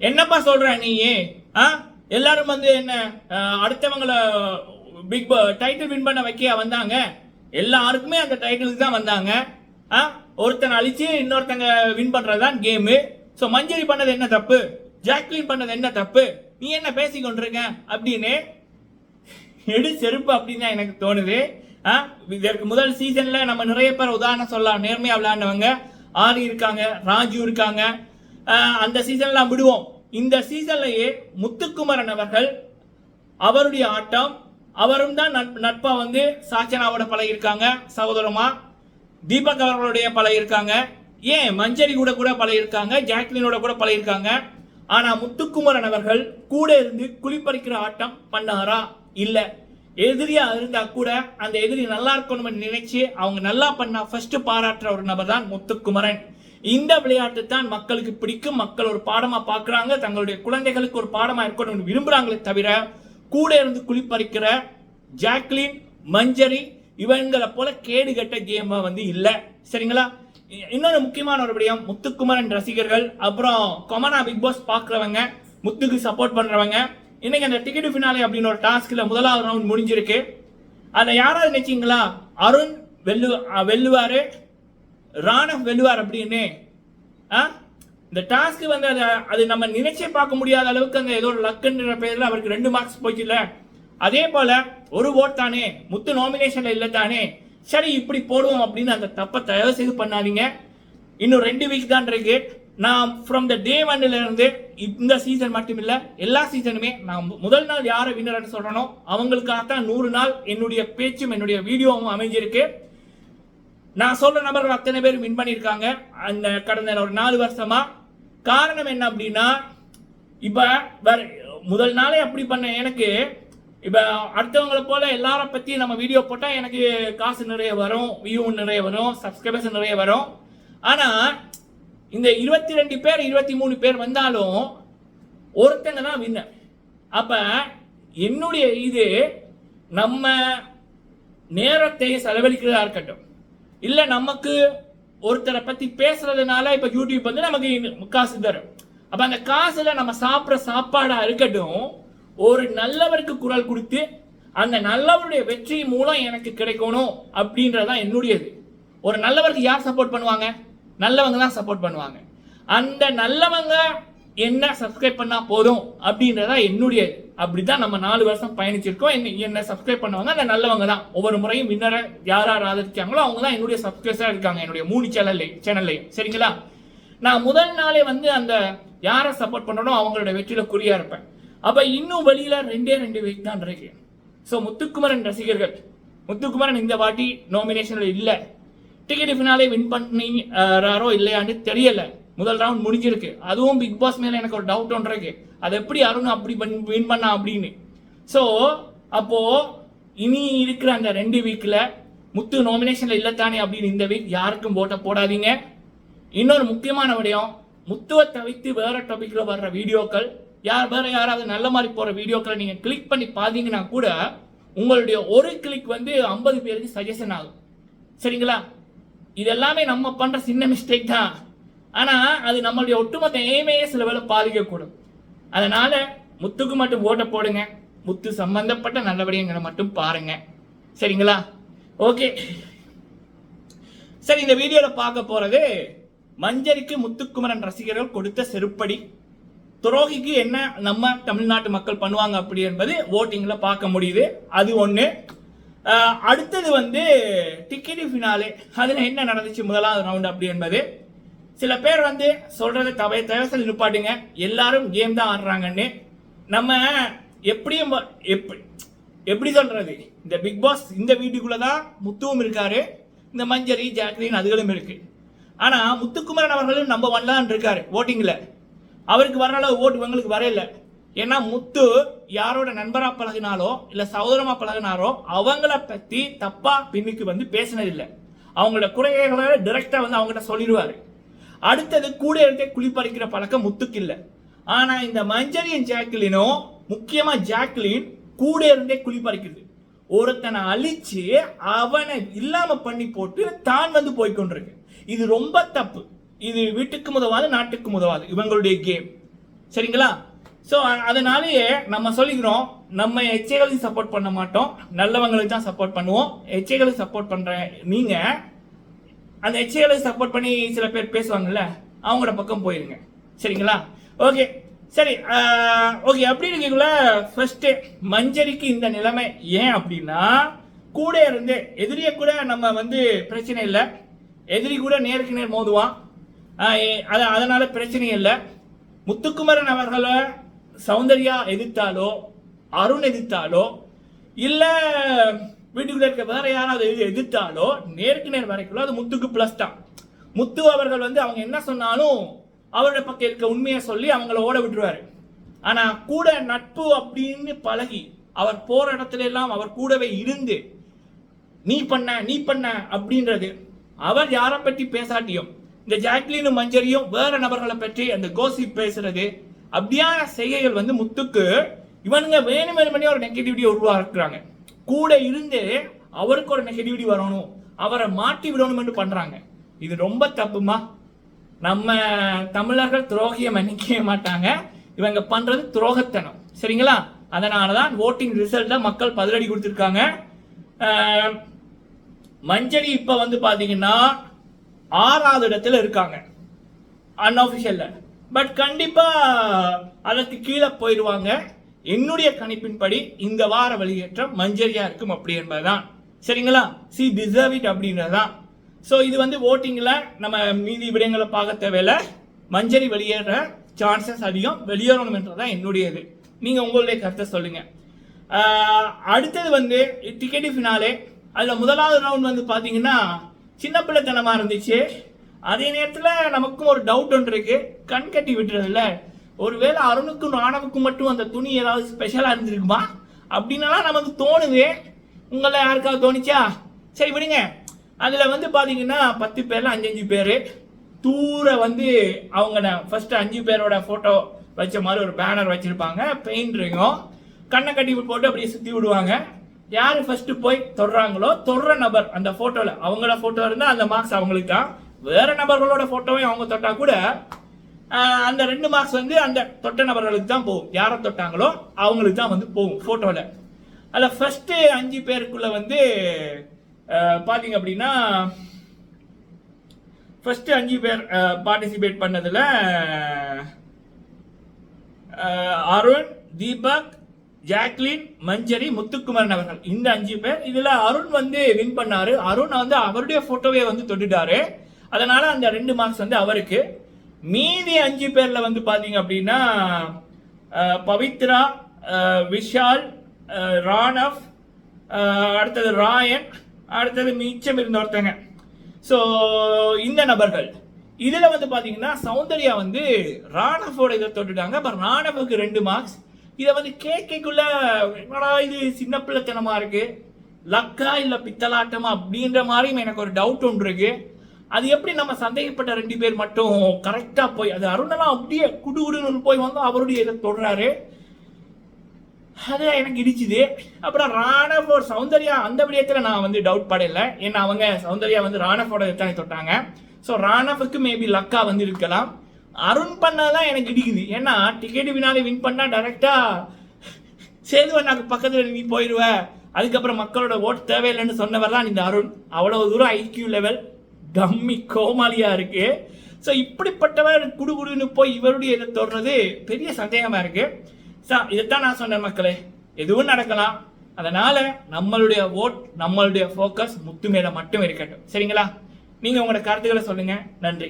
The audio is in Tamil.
என்னப்பா சொல்ற நீ ஆ? எல்லாரும் வந்து என்ன அடுத்தவங்களை அடுத்தவங்கள பிக் டைட்டில் வின் பண்ண வைக்க வந்தாங்க. எல்லாருக்குமே அந்த டைட்டிலுக்கு தான் வந்தாங்க. ஆ? ஒருத்தனை அழிச்சு இன்னொருத்தங்க வின் பண்றதுதான் கேமு ஸோ மஞ்சரி பண்ணது என்ன தப்பு? ஜாக்லின் பண்ணது என்ன தப்பு? நீ என்ன பேசி கொண்டிருக்க? அப்படின்னு எடு செருப்பு அப்படின்னு தான் எனக்கு தோணுது. ஆ? இதற்கு முதல் சீசன்ல நம்ம நிறைய பேர் உதாரணம் சொல்லலாம். நேர்மையா விளையாண்டவங்க. ஆரி இருக்காங்க ராஜு இருக்காங்க. அந்த சீசன்லாம் விடுவோம். இந்த சீசன்லயே முத்துக்குமரன் அவர்கள் அவருடைய ஆட்டம் அவரும் தான் நட்பா வந்து சாச்சனாவோட பழகிருக்காங்க சகோதரமா? தீபக் அவர்களுடைய பழகிருக்காங்க ஏன்? மஞ்சரி கூட கூட பழகிருக்காங்க ஜாக்லினோட கூட பழகிருக்காங்க ஆனா முத்துக்குமரன் அவர்கள் கூட இருந்து குளிப்பறிக்கிற ஆட்டம் பண்ணாரா? இல்ல. எதிரியா இருந்தா கூட அந்த எதிரி நல்லா இருக்கணும்னு நினைச்சு அவங்க நல்லா பண்ணா ஃபர்ஸ்ட் பாராட்டுற ஒரு நபர் தான் முத்துக்குமரன். இந்த விளையாட்டு தான் மக்களுக்கு பிடிக்கும். மக்கள் ஒரு பாடமா பார்க்குறாங்க. தங்களுடைய குழந்தைகளுக்கு ஒரு பாடமா இருக்கணும்னு விரும்புறாங்களே தவிர கூட இருந்து குளிப்பறிக்கிற ஜாக்லின் மஞ்சரி இவங்களை போல கேடு கட்ட கேம் வந்து இல்லை. சரிங்களா? இன்னொரு முக்கியமான ஒரு விடயம். முத்துக்குமரன் ரசிகர்கள் அப்புறம் கொமனா பிக் பாஸ் பார்க்குறவங்க முத்துக்கு சப்போர்ட் பண்ணுறவங்க இன்னைக்கு அந்த டிக்கெட் ஃபினாலே அப்படின்னு ஒரு டாஸ்கில் முதலாவது ரவுண்ட் முடிஞ்சிருக்கு. அதை யாராவது நினைச்சீங்களா? அருண் வெல்லு வெல்லுவார் ராணவ் வெல்லுவார் அப்படின்னு. ஆ? இந்த டாஸ்க் வந்து அதை அது நம்ம நினைச்சே பார்க்க முடியாத அளவுக்கு அந்த ஏதோ ஒரு லக்குன்ற பேர்ல அவருக்கு ரெண்டு மார்க்ஸ் போச்சுல அதே போல ஒரு ஓட் தானே முத்து நாமினேஷன்ல இல்லை தானே. சரி இப்படி போடுவோம் அப்படின்னு அந்த தப்பை தயவு செய்து பண்ணாதீங்க. இன்னும் ரெண்டு வீக் தான் இருக்கு. நான் ஃப்ரம் த டே ஒன்ல இருந்து இந்த சீசன் மட்டும் இல்லை எல்லா சீசனுமே நான் முதல் நாள் யாரை வின்னர்னு சொல்றனோ அவங்களுக்காகத்தான் நூறு நாள் என்னுடைய பேச்சும் என்னுடைய வீடியோவும் அமைஞ்சிருக்கு. நான் சொல்ற நபர்கள் அத்தனை பேர் வின் பண்ணியிருக்காங்க. அந்த கடந்த ஒரு நாலு வருஷமா. காரணம் என்ன அப்படின்னா இப்போ வேற முதல் நாளே அப்படி பண்ண எனக்கு இப்போ அடுத்தவங்கள போல எல்லாரை பத்தி நம்ம வீடியோ போட்டால் எனக்கு காசு நிறைய வரும் வியூ நிறைய வரும் சப்ஸ்கிரைபர்ஸ் நிறைய வரும். ஆனா இந்த இருபத்தி ரெண்டு பேர் இருபத்தி மூணு பேர் வந்தாலும் ஒருத்தங்க தான் வின்னர் அப்ப என்னுடைய இது நம்ம நேரத்தை செலவழிக்கிறதா இருக்கட்டும். இல்ல நமக்கு ஒருத்தரை பத்தி பேசுறதுனால இப்ப யூடியூப் வந்து நமக்கு இன்னும் காசு தரும். அப்ப அந்த காசுல நம்ம சாப்பிடுற சாப்பாடா இருக்கட்டும் ஒரு நல்லவருக்கு குரல் கொடுத்து அந்த நல்லவருடைய வெற்றி மூலம் எனக்கு கிடைக்கணும் அப்படின்றதான் என்னுடையது. ஒரு நல்லவருக்கு யார் சப்போர்ட் பண்ணுவாங்க? நல்லவங்க தான் சப்போர்ட் பண்ணுவாங்க. அந்த நல்லவங்க என்ன சப்ஸ்கிரைப் பண்ணால் போதும் அப்படின்றதா அப்படி தான் நம்ம நாலு வருஷம் பயணிச்சிருக்கோம். என்ன என்ன சப்ஸ்கிரைப் பண்ணுவாங்க அந்த நல்லவங்க தான். ஒவ்வொரு முறையும் வின்னரை யார் யார் ஆதரிச்சாங்களோ அவங்க தான் என்னுடைய சப்ஸ்கிரைஸாக இருக்காங்க என்னுடைய மூணு சேனல்ல சேனல்லையும் சரிங்களா? நான் முதல் நாளே வந்து அந்த யாரை சப்போர்ட் பண்றனோ அவங்களோட வெற்றியில் குறியாக இருப்பேன். அப்போ இன்னும் வழியில் ரெண்டே ரெண்டு வீக் தான் இருக்கு. ஸோ முத்துக்குமரன் ரசிகர்கள் முத்துக்குமரன் இந்த வாட்டி நாமினேஷனில் இல்லை. டிக்கெட் ஃபினாலே வின் பண்ணிறாரோ இல்லையான்னு தெரியலை. முதல் ரவுண்ட் முடிஞ்சிருக்கு. அதுவும் பிக் பாஸ் மேலே எனக்கு ஒரு டவுட் ஒன்று இருக்கு. அது எப்படி அருண் அப்படி வின் பண்ணா அப்படின்னு. ஸோ அப்போது இனி இருக்கிற அந்த ரெண்டு வீக்கில் முத்து நாமினேஷனில் இல்லைத்தானே அப்படின்னு இந்த வீக் யாருக்கும் போட்ட போடாதீங்க. இன்னொரு முக்கியமான விடயம் முத்துவை தவிர்த்து வேற டாபிக்கில் வர்ற வீடியோக்கள் யார் வேற யாராவது நல்ல மாதிரி போகிற வீடியோக்களை நீங்கள் கிளிக் பண்ணி பார்த்தீங்கன்னா கூட உங்களுடைய ஒரு கிளிக் வந்து ஐம்பது பேருக்கு சஜஷன் ஆகும். சரிங்களா? இதெல்லாமே நம்ம பண்ணுற சின்ன மிஸ்டேக் தான். ஆனால் அது நம்மளுடைய ஒட்டுமொத்த எய்மையே சில வேலை பாதிக்கக்கூடும். அதனால முத்துக்கு மட்டும் ஓட்டை போடுங்க. முத்து சம்பந்தப்பட்ட நல்ல மட்டும் பாருங்க. சரிங்களா? ஓகே. சரி இந்த வீடியோவில் பார்க்க போகிறது மஞ்சரிக்கு முத்துக்குமரன் ரசிகர்கள் கொடுத்த செருப்படி. துரோகிக்கு என்ன நம்ம தமிழ்நாட்டு மக்கள் பண்ணுவாங்க அப்படி என்பது ஓட்டிங்கில் பார்க்க முடியுது. அது ஒன்று அடுத்தது வந்து டிக்கெட் ஃபினாலே அதில் என்ன நடந்துச்சு முதலாவது ரவுண்ட் அப்படி என்பது. சில பேர் வந்து சொல்கிறத தவை தவசல் நிப்பாட்டுங்க. எல்லாரும் கேம் தான் ஆடுறாங்கன்னு. நம்ம எப்படியும் எப்படி எப்படி சொல்றது? இந்த பிக் பாஸ் இந்த வீட்டுக்குள்ளே தான் முத்துவும் இருக்காரு இந்த மஞ்சரி ஜாக்லின் அதுகளும் இருக்கு. ஆனால் முத்துக்குமரன் அவர்களும் நம்ம ஒன்லாம் இருக்காரு ஓட்டிங்கில் அவருக்கு வர அளவு ஓட்டு இவங்களுக்கு வரையில. ஏன்னா முத்து யாரோட நண்பராக பழகினாலோ இல்லை சகோதரமாக பழகினாரோ அவங்கள பற்றி தப்பாக பின்னுக்கு வந்து பேசினதில்லை. அவங்களோட குறைகளை டைரக்டா வந்து அவங்ககிட்ட சொல்லிடுவாரு. அடுத்தது கூட இருந்தே குளிப்பறிக்கிற பழக்கம் முத்துக்கு இல்லை ஆனால் இந்த மஞ்சரியன் ஜாக்லினும் முக்கியமாக ஜாக்லின் கூட இருந்தே குளிப்பறிக்கிறது ஒருத்தனை அழிச்சு அவனை இல்லாம பண்ணி போட்டு தான் வந்து போய்கொண்டிருக்கு இது ரொம்ப தப்பு. இது வீட்டுக்கு முதவாது நாட்டுக்கு முதவாது. இவங்களுடைய கேம். சரிங்களா? ஸோ அதனாலேயே நம்ம சொல்லிக்கிறோம் நம்ம எச்சைகளுக்கு சப்போர்ட் பண்ண மாட்டோம். நல்லவங்களுக்கு தான் சப்போர்ட் பண்ணுவோம். எச்சைகளுக்கு சப்போர்ட் பண்ற நீங்க அந்த ஹெச்ஏலை சப்போர்ட் பண்ணி சில பேர் பேசுவாங்கல்ல அவங்களோட பக்கம் போயிருங்க. சரிங்களா? ஓகே சரி ஓகே அப்படி இருக்கீங்களா ஃபர்ஸ்ட் மஞ்சரிக்கு இந்த நிலைமை ஏன் அப்படின்னா கூட இருந்து எதிரியை கூட நம்ம வந்து பிரச்சனை இல்லை. எதிரி கூட நேருக்கு நேர் மோதுவான். அது அதனால் அதனால பிரச்சனை இல்லை. முத்துக்குமரன் அவர்களை சௌந்தர்யா எதிர்த்தாலோ அருண் எதிர்த்தாலோ இல்லை வீட்டுக்குள்ளே இருக்க வேற யாராவது எது- எதிர்த்தாலோ நேருக்கு நேர் வரைக்குள்ள அது முத்துக்கு பிளஸ் தான். முத்து அவர்கள் வந்து அவங்க என்ன சொன்னாலும் அவரோட பக்கம் இருக்க உண்மையை சொல்லி அவங்கள ஓட விட்டுருவாரு. ஆனால் கூட நட்பு அப்படின்னு பழகி அவர் போற இடத்துல எல்லாம் அவர் கூடவே இருந்து நீ பண்ண நீ பண்ண அப்படின்றது அவர் யாரை பற்றி பேசாட்டியும் இந்த ஜாக்லினும் மஞ்சரியும் வேற நபர்களை பற்றி அந்த கோசி பேசுறது அப்படியான செய்கைகள் வந்து முத்துக்கு இவனுங்க வேணும் வேணுமனே ஒரு நெகட்டிவிட்டியை உருவாக்குறாங்க. கூட இருந்து அவருக்கு ஒரு நெகட்டிவிட்டி வரணும். அவரை மாட்டி விடணும் என்று பண்றாங்க. இது ரொம்ப தப்புமா? நம்ம தமிழர்கள் துரோகியம் மன்னிக்கவே மாட்டாங்க. இவங்க பண்றது துரோகத்தனம். சரிங்களா? அதனால தான் ஓட்டிங் ரிசல்ட்டை மக்கள் பதிலடி கொடுத்துருக்காங்க. மஞ்சரி இப்போ வந்து பார்த்தீங்கன்னா ஆறாவது இடத்துல இருக்காங்க. அன்அஃபிஷியல்ல பட் கண்டிப்பாக அதற்கு கீழே போயிடுவாங்க. என்னுடைய கணிப்பின்படி இந்த வார வெளியேற்றம் மஞ்சரியா இருக்கும் அப்படி என்பதுதான். சரிங்களா? சி டிசர்வ் இட் அப்படின்றதுதான். ஸோ இது வந்து ஓட்டிங்கில் நம்ம மீதி விடயங்களை பார்க்க தேவையில்ல. மஞ்சரி வெளியேற சான்சஸ் அதிகம். வெளியேறணும்ன்றதான் என்னுடைய இது நீங்கள் உங்களுடைய கருத்தை சொல்லுங்க. அடுத்தது வந்து டிக்கெட் ஃபினாலே அதில் முதலாவது ரவுண்ட் வந்து பார்த்தீங்கன்னா சின்ன பிள்ளைத்தனமாக இருந்துச்சு. அதே நேரத்தில் நமக்கும் ஒரு டவுட் ஒன்று இருக்குது கண் கட்டி விட்டுறதுல ஒருவேளை அருணுக்கும் ராணவுக்கும் மட்டும் அந்த துணி ஏதாவது ஸ்பெஷலாக இருந்திருக்குமா? அப்படின்னலாம் நமக்கு தோணுது. உங்களை யாருக்காவது தோணிச்சா? சரி விடுங்க. அதில் வந்து பார்த்தீங்கன்னா பத்து பேரில் அஞ்சஞ்சு பேர். தூர வந்து அவங்க ஃபஸ்ட்டு அஞ்சு பேரோட ஃபோட்டோ வச்ச மாதிரி ஒரு பேனர் வச்சுருப்பாங்க. பெயிண்ட்ரிங்கும் கண்ணை கட்டி போட்டு அப்படியே சுற்றி விடுவாங்க. யார் ஃபஸ்ட்டு போய் தொடுறாங்களோ தொடுற நபர் அந்த ஃபோட்டோவில் அவங்களோட ஃபோட்டோ இருந்தால் அந்த மார்க்ஸ் அவங்களுக்கு தான். வேறு நபர்களோட ஃபோட்டோவையும் அவங்க தொட்டால் கூட அந்த ரெண்டு மார்க்ஸ் வந்து அந்த தொட்ட நபர்களுக்கு தான் போகும். யாரை தொட்டாங்களோ அவங்களுக்கு தான் வந்து போகும் ஃபோட்டோவில் அதில் ஃபஸ்ட்டு அஞ்சு பேருக்குள்ள வந்து பார்த்தீங்க அப்படின்னா ஃபஸ்ட்டு அஞ்சு பேர் பார்ட்டிசிபேட் பண்ணதில் அருண் தீபக் ஜாக்லின் மஞ்சரி முத்துக்குமரன் அவர்கள். இந்த அஞ்சு பேர். இதில் அருண் வந்து வின் பண்ணார். அருண் வந்து அவருடைய ஃபோட்டோவே வந்து தொட்டுட்டாரு. அதனால் அந்த ரெண்டு மார்க்ஸ் வந்து அவருக்கு. மீதி அஞ்சு பேர்ல வந்து பாத்தீங்க அப்படின்னா பவித்ரா விஷால் ராணவ் அடுத்தது ராயன் அடுத்தது மிச்சம் இருந்த ஒருத்தங்க. ஸோ இந்த நபர்கள். இதில் வந்து பார்த்தீங்கன்னா சௌந்தர்யா வந்து ராணவோட இதை தொட்டுட்டாங்க. அப்ப ராணவுக்கு ரெண்டு மார்க்ஸ் இதை வந்து கேட்கக்குள்ள என்னடா இது சின்ன பிள்ளைத்தனமாக இருக்குது லக்கா இல்லை பித்தலாட்டமா அப்படின்ற மாதிரியும் எனக்கு ஒரு டவுட் ஒன்று இருக்குது அது எப்படி நம்ம சந்தேகப்பட்ட ரெண்டு பேர் மட்டும் கரெக்டாக போய் அது அருணெல்லாம் அப்படியே குடு குடுன்னு போய் வந்து அவருடைய இதை தொடுறாரு. அது எனக்கு இடிச்சுது. அப்புறம் ராணவ் சௌந்தர்யா அந்த விடயத்தில் நான் வந்து டவுட் படல. ஏன்னா அவங்க சௌந்தர்யா வந்து ராணவோட எத்தனை தொட்டாங்க. ஸோ ராணவுக்கு மேபி லக்கா வந்து இருக்கலாம். அருண் பண்ணாதான் எனக்கு இடிக்குது. ஏன்னா டிக்கெட் வினாலே வின் பண்ணா டைரக்டா சேதுவண்ணாக்கு பக்கத்தில் நீ போயிடுவ அதுக்கப்புறம் மக்களோட ஓட்டு தேவையில்லைன்னு சொன்னவர் தான் இந்த அருண். அவ்வளோ தூரம் ஐக்கியூ லெவல் டம்மி கோமாளியாக இருக்கு. ஸோ இப்படிப்பட்டவர் குடுகுடுன்னு போய் இவருடைய இதை தொடுறது பெரிய சந்தேகமாக இருக்கு. ஸோ இதைத்தான் நான் சொன்னேன் மக்களே. எதுவும் நடக்கலாம். அதனால நம்மளுடைய ஓட் நம்மளுடைய ஃபோக்கஸ் முத்து மேலே மட்டும் இருக்கட்டும். சரிங்களா? நீங்கள் உங்களோட கருத்துக்களை சொல்லுங்கள் நன்றி.